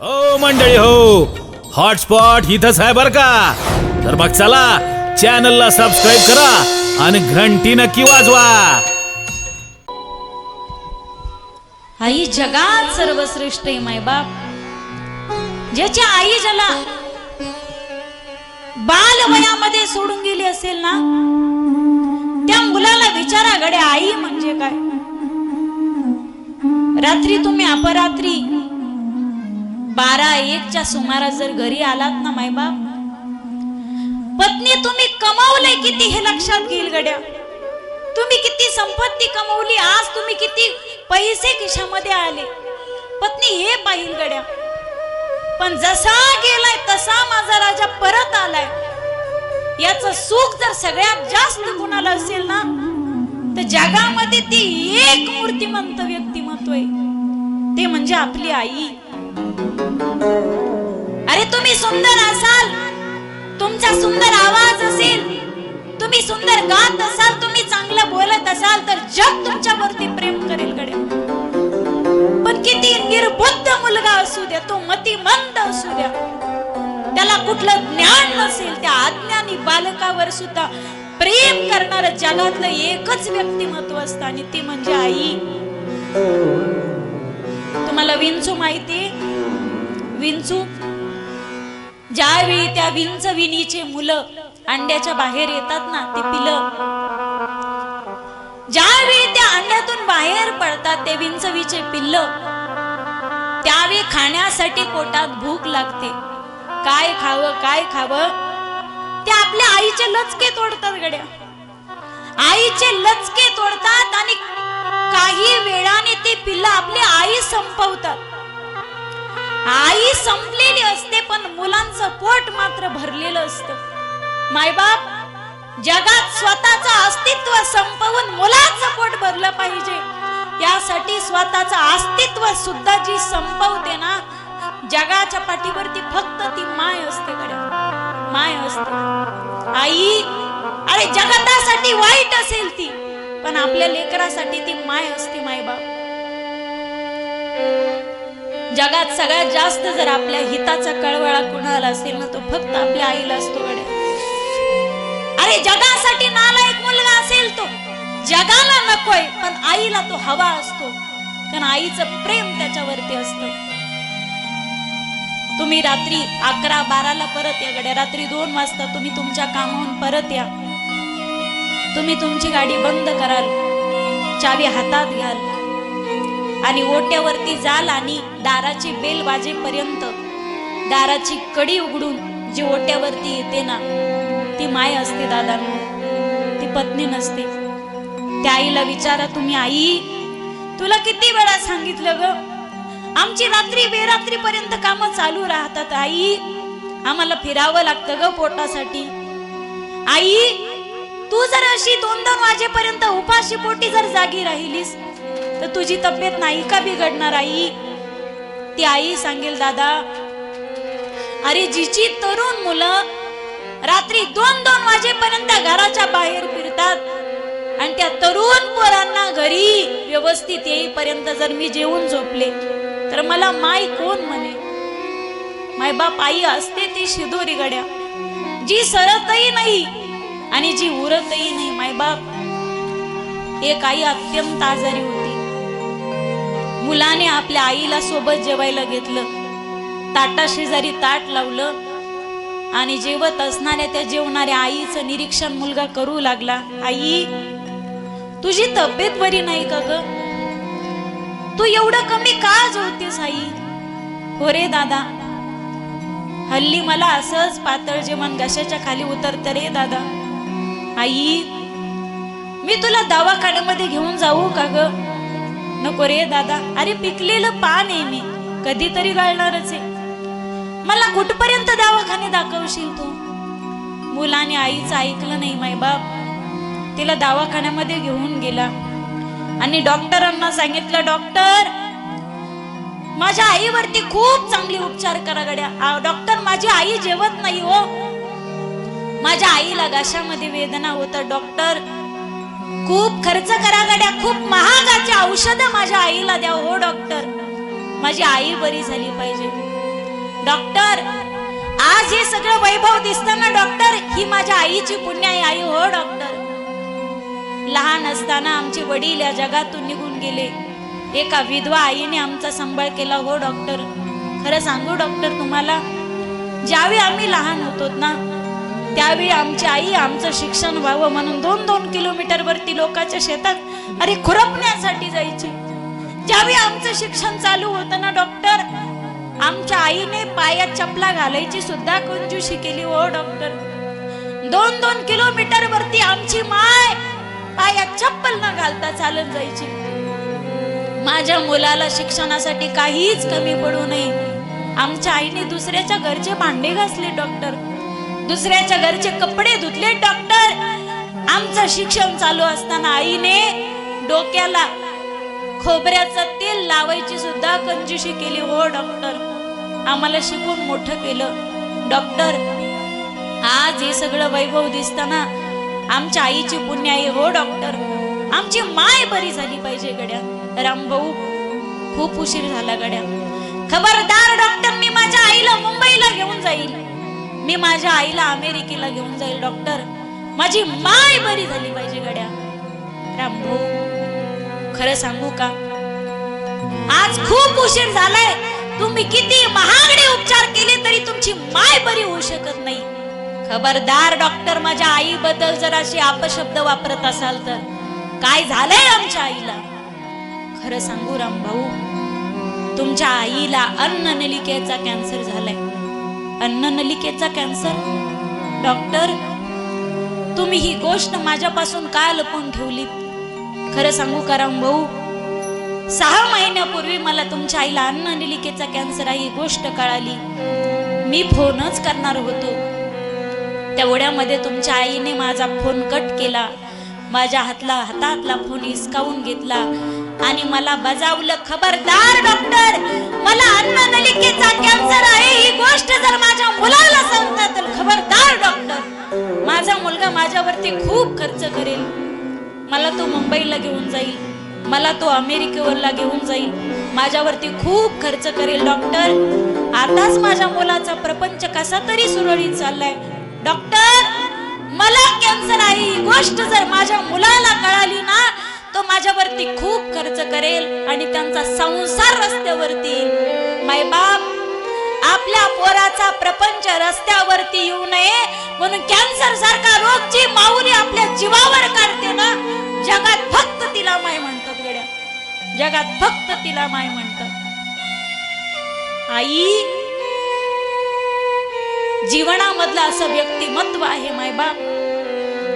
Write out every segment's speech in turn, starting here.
हो मंडळी हो. हॉटस्पॉट इथंच आहे बर का? तर मग चला चॅनलला सबस्क्राईब करा आणि घंटी नक्की वाजवा. आई जगात सर्वश्रेष्ठ आहे मायबाप ज्याची आई ज्याला बाल वयामध्ये सोडून गेली असेल ना त्या मुलाला विचारा गडे आई म्हणजे काय? रात्री तुम्ही अपरात्री बारा एकच्या सुमारास जर घरी आलात ना मायबाप पत्नी तुम्ही कमावले किती हे लक्षात घेईल गड्या. तुम्ही किती संपत्ती कमवली आज तुम्ही किती पैसे खिशामध्ये आले. पत्नी हे पाहिल गड्या. पण जसा गेलाय तसा माझा राजा परत आलाय. याच सुख जर सगळ्यात जास्त कुणाला असेल ना तर जगामध्ये ती एक मूर्तिमंत व्यक्तिमत्व आहे. ते म्हणजे आपली आई. अरे तुम्ही सुंदर असाल. तुमचा सुंदर आवाज असेल. तुम्ही सुंदर गात असाल. तुम्ही चांगलं बोलत असाल तर जग तुमच्यावरती प्रेम करेल गड्या. पण किती निर्बुद्ध मुलगा असू द्या तो मतिमंद असू द्या. त्याला कुठलं ज्ञान नसेल त्या अज्ञानी बालकावर सुद्धा प्रेम करणार जगातलं एकच व्यक्तिमत्व असतं आणि ती म्हणजे आई. तुम्हाला विंचू माहिती विंचू. ज्यावेळी त्या विंच विणीचे मुलं अंड्याच्या बाहेर येतात ना ते पिलं. ज्यावेळी त्या अंड्यातून बाहेर पडतात ते विंचवीचे पिल्ल. त्यावेळी खाण्यासाठी पोटात भूक लागते. काय खावं काय खावं? ते आपल्या आईचे लचके तोडतात गड्या. आईचे लचके तोडतात आणि काही वेळाने ते पिल्ल आपली आई संपवतात. आई संपलेली असते पण मुलांचं पोट मात्र भरलेलं असतं. मायबाप जगात स्वतःचं अस्तित्व संपवून मुलांचं पोट भरलं पाहिजे. यासाठी स्वतःचं अस्तित्व सुद्धा जी संपवते ना जगाच्या पाठीवरती फक्त ती माय असते माय असते. आई अरे जगतासाठी वाईट असेल ती पण आपल्या लेकरासाठी ती माय असते मायबाप. जगात सगळ्यात जास्त जर आपल्या हिताचा कळवळा कुणाला असेल ना तो फक्त आपल्या आईला असतो अरे जगासाठी नालायक मुलगा असेल तो. जगाला नकोय पण आईला तो हवा असतो. कारण आईचं प्रेम त्याच्यावरती असतं. तुम्ही रात्री अकरा बाराला परत या गड्या. रात्री दोन वाजता तुम्ही तुमच्या कामाहून परत या. तुम्ही तुमची गाडी बंद कराल. चावी हातात घ्याल. आणि ओट्यावरती जाल आणि दाराची बेल वाजेपर्यंत दाराची कडी उघडून जी ओट्यावरती येते ना ती माय असते दादा. ती पत्नी नसते. त्या आईला विचारा तुम्ही आई तुला किती वेळा सांगितलं ग? आमची रात्री बेरात्री पर्यंत काम चालू राहतात आई. आम्हाला फिरावं लागतं ग पोटासाठी. आई तू जर अशी दोन दोन वाजेपर्यंत उपाशी पोटी जर जागी राहिलीस तर तुझी तब्येत नाही का बिघडणार आई? ती आई सांगेल दादा अरे जिची तरुण मुलं रात्री दोन दोन वाजेपर्यंत घराच्या बाहेर फिरतात आणि त्या तरुण पोरांना घरी व्यवस्थित येईपर्यंत जर मी जेवून झोपले तर मला माय कोण म्हणे? माय बाप आई असते ती शिदोरी गड्या. जी सरतही नाही आणि जी उरतही नाही मायबाप एक आई अत्यंत आजारी होती. मुलाने आपल्या आईला सोबत जेवायला घेतलं. ताटा शेजारी ताट लावलं. आणि जेवत असणाऱ्या त्या जेवणाऱ्या आईचं निरीक्षण मुलगा करू लागला. आई तुझी तब्येत बरी नाही का ग? तू एवढं कमी का जेवतेस आई? हो रे दादा. हल्ली मला असंच पातळ जेवण घशाच्या खाली उतरते रे दादा. आई मी तुला दवाखान्यामध्ये घेऊन जाऊ का ग? नको रे दादा. अरे पिकलेलं पान आहे मी. कधीतरी गळणारच आहे. मला कुठपर्यंत दवाखाने दाखवशील तू? मुलाने आईचं ऐकलं नाही माय बाप. तिला दवाखान्यामध्ये घेऊन गेला. आणि डॉक्टरांना सांगितलं डॉक्टर माझ्या आईवरती खूप चांगले उपचार करा गड्या. आ, डॉक्टर माझी आई जेवत नाही हो. माझ्या आईला घशामध्ये वेदना होत. डॉक्टर खूप खर्च करा गड्या खूप महागाची औषधं माझ्या आईला द्या. हो डॉक्टर. माझी आई बरी झाली पाहिजे. डॉक्टर आज हे सगळं वैभव दिसताना डॉक्टर? ही माझ्या आईची पुण्याई आई हो डॉक्टर. लहान असताना आमचे वडील या जगातून निघून गेले. एका विधवा आईने आमचा सांभाळ केला हो डॉक्टर. खरं सांगू डॉक्टर तुम्हाला? ज्यावेळी आम्ही लहान होतो ना त्यावेळी आमची आई आमचं शिक्षण व्हावं म्हणून दोन दोन किलोमीटर वरती लोकांच्या शेतात अरे खुरपण्यासाठी जायची. ज्यावेळी आमचं शिक्षण चालू होतं ना डॉक्टर आमच्या आईने पायात चपला घालायची सुद्धा कंजूशी केली हो डॉक्टर. दोन दोन किलोमीटर वरती आमची माय पायात चप्पल न घालता चालत जायची. माझ्या मुलाला शिक्षणासाठी काहीच कमी पडू नये. आमच्या आईने दुसऱ्याच्या घरचे भांडे घासले डॉक्टर. दुसऱ्याच्या घरचे कपडे धुतले डॉक्टर आमचं शिक्षण चालू असताना आईने डोक्याला खोबऱ्याचं तेल लावायची सुद्धा कंजूशी केली हो डॉक्टर आम्हाला शिकून मोठं केलं. डॉक्टर आज हे सगळं वैभव दिसताना आमच्या आईची पुण्य आई हो डॉक्टर आमची माय बरी झाली पाहिजे गड्या. रामभाऊ खूप उशीर झाला गड्या. खबरदार डॉक्टर मी माझ्या आईला मुंबईला घेऊन जाईल मी माझ्या आईला अमेरिकेला घेऊन जाईल डॉक्टर. माझी माय बरी झाली पाहिजे गड्या. रामभाऊ खरं सांगू का? आज खूप उशीर झालाय. तुम्ही किती महागडे उपचार केले तरी तुमची माय बरी होऊ शकत नाही. खबरदार डॉक्टर माझ्या आई बद्दल जर असे अपशब्द वापरत असाल तर. काय झालंय आमच्या आईला? खरं सांगू राम भाऊ तुमच्या आईला अन्न नलिकेचा कॅन्सर झालाय. अन्न नलिकेचा कॅन्सर डॉक्टर तुम्ही ही गोष्ट माझ्यापासून काय लपवून ठेवली? खरं सांगू का भाऊ सहा महिन्यापूर्वी मला तुमच्या आईला अन्न नलिकेचा कॅन्सर आहे ही गोष्ट कळाली. मी फोनच करणार होतो. तेवढ्यामध्ये तुमच्या आईने माझा फोन कट केला. माझ्या हातला हातातला फोन हिसकावून घेतला. आणि मला बजावलं खबरदार डॉक्टर. मला अन्न नलिकेचा कॅन्सर आहे ही गोष्ट जर माझ्या मुलाला सांगता तर खबरदार डॉक्टर. माझा मुलगा माझ्यावरती खूप खर्च करेल. मला तो मुंबईला घेऊन जाईल. मला तो अमेरिकेवरला घेऊन जाईल. माझ्यावरती खूप खर्च करेल डॉक्टर. आताच माझ्या मुलाचा प्रपंच कसा तरी सुरळीत चाललाय. डॉक्टर मला कॅन्सर आहे ही गोष्ट जर माझ्या मुलाला कळाली ना तो माझ्यावरती खूप खर्च करेल आणि त्यांचा संसार रस्त्यावरती येईल मायबाप आपल्या पोराचा प्रपंच रस्त्यावरती येऊ नये म्हणून कॅन्सर सारखा रोग जी माऊली आपल्या जीवावर काढते ना जगात फक्त तिला माय म्हणतात गड्या. जगात फक्त तिला माय म्हणतात. आई जीवनामधलं असं व्यक्तिमत्व आहे मायबाप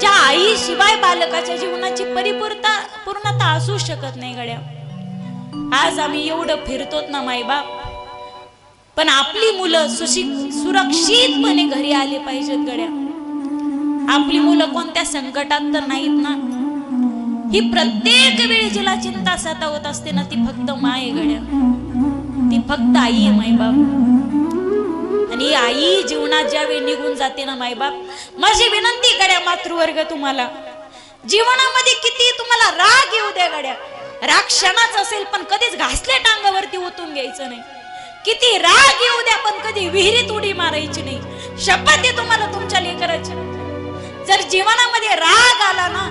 ज्या आई शिवाय बालकाच्या जीवनाची परिपूर्ता पूर्णता असूच शकत नाही गड्या. आज आम्ही एवढं फिरतोत ना मायबाप पण आपली मुलं सुशिक सुरक्षितपणे घरी आली पाहिजेत गड्या. आपली मुलं कोणत्या संकटात तर नाहीत ना. ही प्रत्येक वेळी जिला चिंता सतावत असते ना ती फक्त माय आहे गड्या. ती फक्त आई आहे मायबाप आणि आई जीवनात ज्यावेळी निघून जाते ना मायबाप माझी विनंती गड्या मातृवर्ग तुम्हाला. जीवनामध्ये किती तुम्हाला राग येऊ द्या गड्या. राग क्षणाच असेल पण कधीच घासले टांगावरती ओतून घ्यायचं नाही. किती राग येऊ द्या पण कधी विहिरीत उडी मारायची नाही. शपथ आहे तुम्हाला तुमच्या लेकराची जर जीवनामध्ये राग आला ना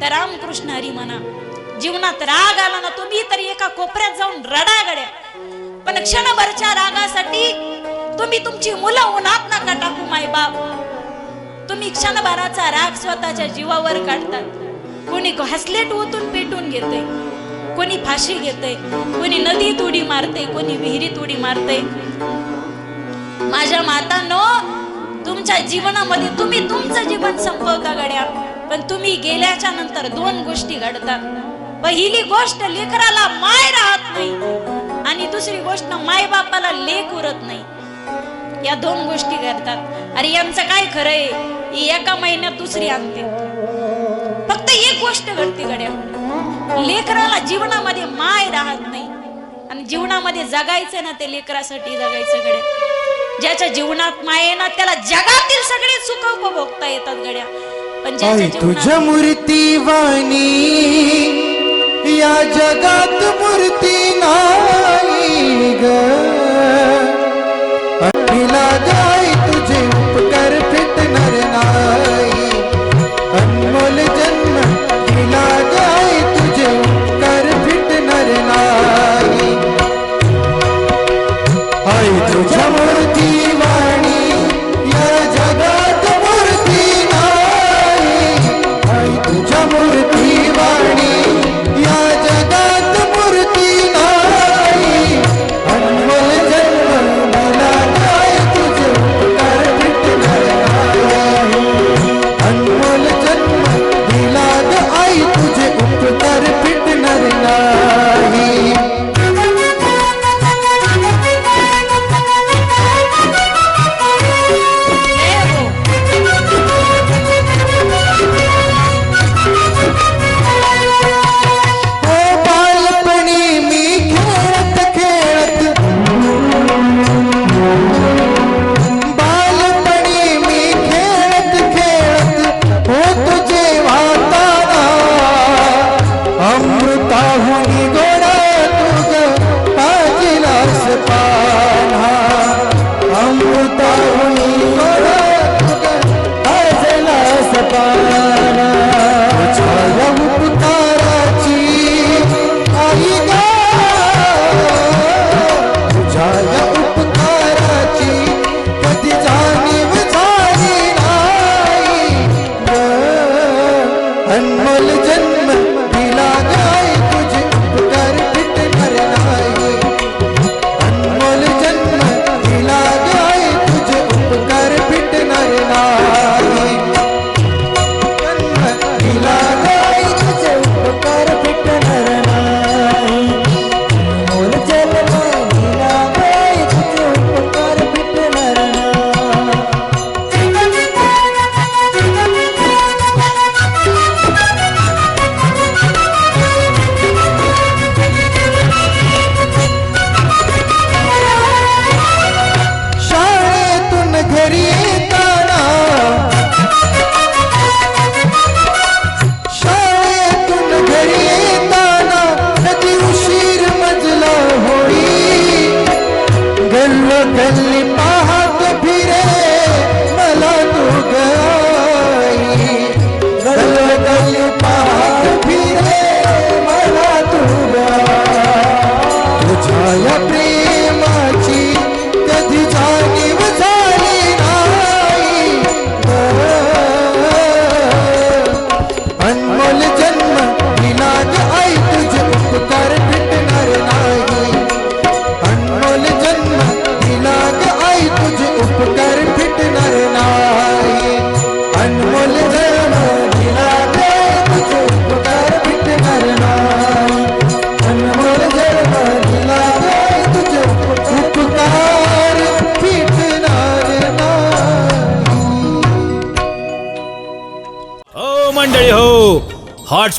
तर रामकृष्ण हरी म्हणा जीवनात राग आला ना तुम्ही तरी एका कोपऱ्यात जाऊन रडा गड्या. पण क्षणभरच्या रागासाठी तुम्ही तुमची मुलं उन्हात नका टाकू माय बाप तुम्ही क्षणभराचा राग स्वतःच्या जीवावर काढतात. कोणी घासलेट ओतून पेटून घेते कोणी फाशी घेते कोणी नदीत उडी मारते कोणी विहिरीत उडी मारते माझ्या मातांनो तुमच्या जीवनामध्ये तुम्ही तुमचं जीवन संपवता गड्या पण तुम्ही गेल्याच्यानंतर दोन गोष्टी घडतात. पहिली गोष्ट लेकराला माय राहत नाही आणि दुसरी गोष्ट माय बापाला लेख उरत नाही. या दोन गोष्टी घडतात. अरे यांचं काय खरंय? एका महिन्यात दुसरी आणते. फक्त एक गोष्ट घडते गड्या. लेकराला जीवनामध्ये माय राहत नाही. आणि जीवनामध्ये जगायचं ना ते लेकरासाठी जगायचं गड्या. ज्याच्या जीवनात माय आहे ना त्याला जगातील सगळे सुख उपभोगता येतात गड्या. पण ज्याच्या तुझ्या मूर्ती वाणी या जगात मूर्ती नाही ग.